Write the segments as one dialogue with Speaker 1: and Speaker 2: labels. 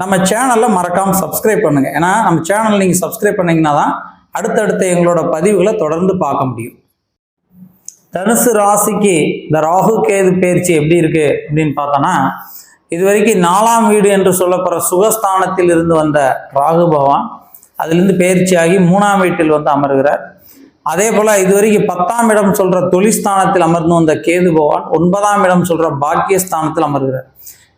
Speaker 1: நம்ம சேனலில் மறக்காமல் சப்ஸ்கிரைப் பண்ணுங்கள் ஏன்னா நம்ம சேனல் நீங்கள் சப்ஸ்கிரைப் பண்ணிங்கன்னா தான் அடுத்தடுத்த எங்களோட பதிவுகளை தொடர்ந்து பார்க்க முடியும். தனுசு ராசிக்கு இந்த ராகு கேது பயிற்சி எப்படி இருக்குது அப்படின்னு பார்த்தோன்னா இது வரைக்கும் நாலாம் வீடு என்று சொல்லப்படுற சுகஸ்தானத்தில் இருந்து வந்த ராகு பகவான் அதிலிருந்து பயிற்சியாகி மூணாம் வீட்டில் வந்து அமர்கிறார். அதே போல் இது வரைக்கும் பத்தாம் இடம் சொல்கிற தொழிற்ஸ்தானத்தில் அமர்ந்து வந்த கேது பகவான் ஒன்பதாம் இடம் சொல்கிற பாக்கியஸ்தானத்தில் அமர்கிறார்.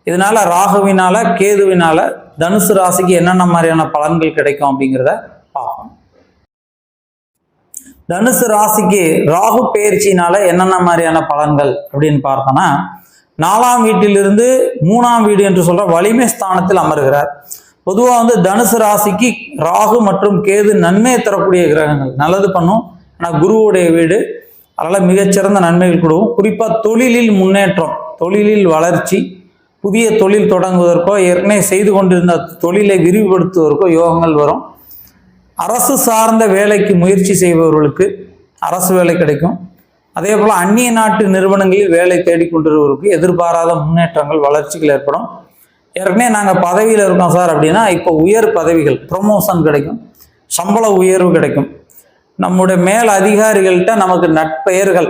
Speaker 1: இதனால ராகுவினால கேதுவினால தனுசு ராசிக்கு என்னென்ன மாதிரியான பலன்கள் கிடைக்கும் அப்படிங்கிறத பார்ப்போம். தனுசு ராசிக்கு ராகு பயிற்சினால என்னென்ன மாதிரியான பலன்கள் அப்படின்னு பார்த்தோன்னா நாலாம் வீட்டிலிருந்து மூணாம் வீடு என்று சொல்ற வலிமை ஸ்தானத்தில் அமர்கிறார். பொதுவாக வந்து தனுசு ராசிக்கு ராகு மற்றும் கேது நன்மையை தரக்கூடிய கிரகங்கள். நல்லது பண்ணும். ஆனால் குருவுடைய வீடு அதனால் மிகச்சிறந்த நன்மைகள் கொடுக்கும். குறிப்பாக தொழிலில் முன்னேற்றம் தொழிலில் வளர்ச்சி புதிய தொழில் தொடங்குவதற்கோ ஏற்கனவே செய்து கொண்டிருந்த தொழிலை விரிவுபடுத்துவதற்கோ யோகங்கள் வரும். அரசு சார்ந்த வேலைக்கு முயற்சி செய்பவர்களுக்கு அரசு வேலை கிடைக்கும். அதே போல் அந்நிய நாட்டு நிறுவனங்களில் வேலை தேடிக்கொண்டிருப்பவருக்கு எதிர்பாராத முன்னேற்றங்கள் வளர்ச்சிகள் ஏற்படும். ஏற்கனவே நாங்கள் பதவியில் இருக்கோம் சார் அப்படின்னா இப்போ உயர் பதவிகள் ப்ரொமோஷன் கிடைக்கும். சம்பள உயர்வு கிடைக்கும். நம்முடைய மேல் அதிகாரிகள்கிட்ட நமக்கு நட்பெயர்கள்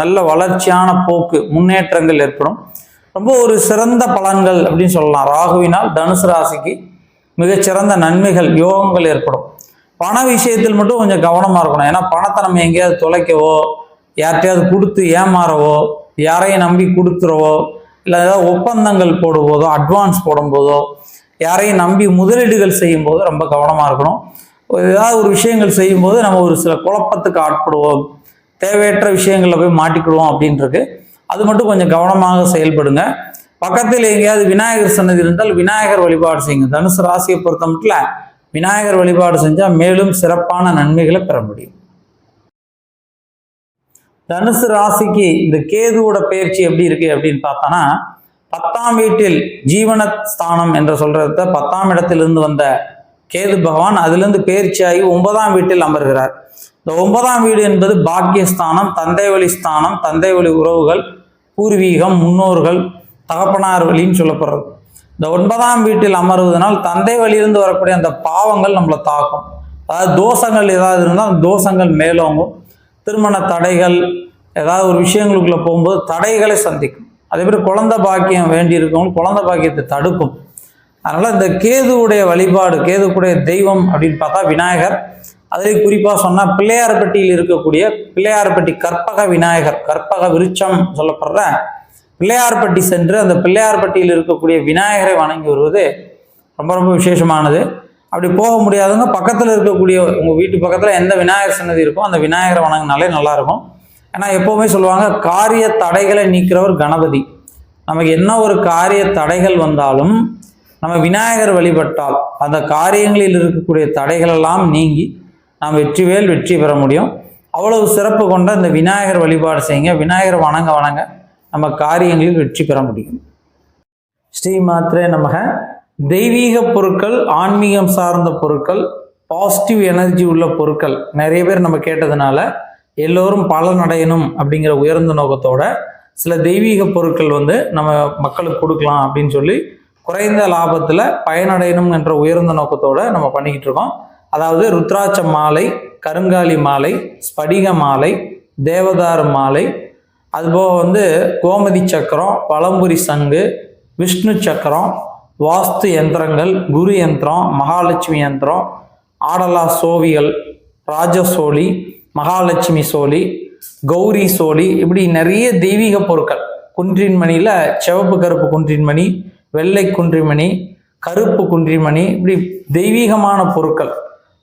Speaker 1: நல்ல வளர்ச்சியான போக்கு முன்னேற்றங்கள் ஏற்படும். ரொம்ப ஒரு சிறந்த பலன்கள் அப்படின்னு சொல்லலாம். ராகுவினால் தனுசு ராசிக்கு மிகச்சிறந்த நன்மைகள் யோகங்கள் ஏற்படும். பண விஷயத்தில் மட்டும் கொஞ்சம் கவனமாக இருக்கணும். ஏன்னா பணத்தை நம்ம எங்கேயாவது தொலைக்கவோ யார்கிட்டையாவது கொடுத்து ஏமாறவோ யாரையும் நம்பி கொடுத்துறவோ இல்லை ஏதாவது ஒப்பந்தங்கள் போடும்போதோ அட்வான்ஸ் போடும்போதோ யாரையும் நம்பி முதலீடுகள் செய்யும்போது ரொம்ப கவனமாக இருக்கணும். ஒரு ஏதாவது ஒரு விஷயங்கள் செய்யும்போது நம்ம ஒரு சில குழப்பத்துக்கு ஆட்படுவோம். தேவையற்ற விஷயங்களில் போய் மாட்டிக்கிடுவோம் அப்படின்றது. அது மட்டும் கொஞ்சம் கவனமாக செயல்படுங்க. பக்கத்தில் எங்கேயாவது விநாயகர் சன்னதி இருந்தால் விநாயகர் வழிபாடு செய்யுங்க. தனுசு ராசியை பொறுத்த மட்டும் விநாயகர் வழிபாடு செஞ்சால் மேலும் சிறப்பான நன்மைகளை பெற முடியும். தனுசு ராசிக்கு இந்த கேதுவோட பயிற்சி எப்படி இருக்கு அப்படின்னு பார்த்தோன்னா பத்தாம் வீட்டில் ஜீவன ஸ்தானம் என்று சொல்றத பத்தாம் இடத்திலிருந்து வந்த கேது பகவான் அதிலிருந்து பயிற்சியாகி ஒன்பதாம் வீட்டில் அமர்கிறார். இந்த ஒன்பதாம் வீடு என்பது பாக்கியஸ்தானம் தந்தை வழி ஸ்தானம் தந்தை வழி உறவுகள் பூர்வீகம் முன்னோர்கள் தகப்பனார் வழின்னு சொல்லப்படுறது. இந்த ஒன்பதாம் வீட்டில் அமர்வதனால் தந்தை வழியிலிருந்து வரக்கூடிய அந்த பாவங்கள் நம்மளை தாக்கும். அதாவது தோஷங்கள் ஏதாவது இருந்தால் அந்த தோஷங்கள் மேலோங்கும். திருமண தடைகள் ஏதாவது ஒரு விஷயங்களுக்குள்ளே போகும்போது தடைகளை சந்திக்கும். அதே மாதிரி குழந்தை பாக்கியம் வேண்டி இருக்கவங்க குழந்தை பாக்கியத்தை தடுக்கும். அதனால் இந்த கேதுவுடைய வழிபாடு கேதுக்குடைய தெய்வம் அப்படின்னு பார்த்தா விநாயகர் அதிலே குறிப்பாக சொன்னால் பிள்ளையார்பட்டியில் இருக்கக்கூடிய பிள்ளையார்பட்டி கற்பக விநாயகர் கற்பக விருட்சம் சொல்லப்படுற பிள்ளையார்பட்டி சென்று அந்த பிள்ளையார்பட்டியில் இருக்கக்கூடிய விநாயகரை வணங்கி வருவது ரொம்ப ரொம்ப விசேஷமானது. அப்படி போக முடியாதவங்க பக்கத்தில் இருக்கக்கூடிய உங்கள் வீட்டு பக்கத்தில் எந்த விநாயகர் சன்னதி இருக்கோ அந்த விநாயகரை வணங்கினாலே நல்லாயிருக்கும். ஏன்னா எப்போவுமே சொல்லுவாங்க காரிய தடைகளை நீக்கிறவர் கணபதி. நமக்கு என்ன ஒரு காரிய தடைகள் வந்தாலும் நம்ம விநாயகர் வழிபட்டால் அந்த காரியங்களில் இருக்கக்கூடிய தடைகளெல்லாம் நீங்கி நாம் வெற்றிவேல் வெற்றி பெற முடியும். அவ்வளவு சிறப்பு கொண்ட இந்த விநாயகர் வழிபாடு செய்யுங்க. விநாயகர் வணங்க வணங்க நம்ம காரியங்களில் வெற்றி பெற முடியும். ஸ்ரீ மாத்திரே நமக. தெய்வீக பொருட்கள் ஆன்மீகம் சார்ந்த பொருட்கள் பாசிட்டிவ் எனர்ஜி உள்ள பொருட்கள். நிறைய பேர் நம்ம கேட்டதுனால எல்லோரும் பலன் அடையணும் அப்படிங்கிற உயர்ந்த நோக்கத்தோட சில தெய்வீக பொருட்கள் வந்து நம்ம மக்களுக்கு கொடுக்கலாம் அப்படின்னு சொல்லி குறைந்த லாபத்தில் பயனடையணும் என்ற உயர்ந்த நோக்கத்தோடு நம்ம பண்ணிக்கிட்டு இருக்கோம். அதாவது ருத்ராட்ச மாலை கருங்காலி மாலை ஸ்படிக மாலை தேவதாரு மாலை அதுபோக வந்து கோமதி சக்கரம் பழம்புரி சங்கு விஷ்ணு சக்கரம் வாஸ்து யந்திரங்கள் குரு யந்திரம் மகாலட்சுமி யந்திரம் ஆடலா சோவிகள் ராஜசோழி மகாலட்சுமி சோழி கௌரி சோழி இப்படி நிறைய தெய்வீக பொருட்கள். குன்றின்மணியில் சிவப்பு கருப்பு குன்றின்மணி வெள்ளை குன்றிமணி கருப்பு குன்றிமணி இப்படி தெய்வீகமான பொருட்கள்.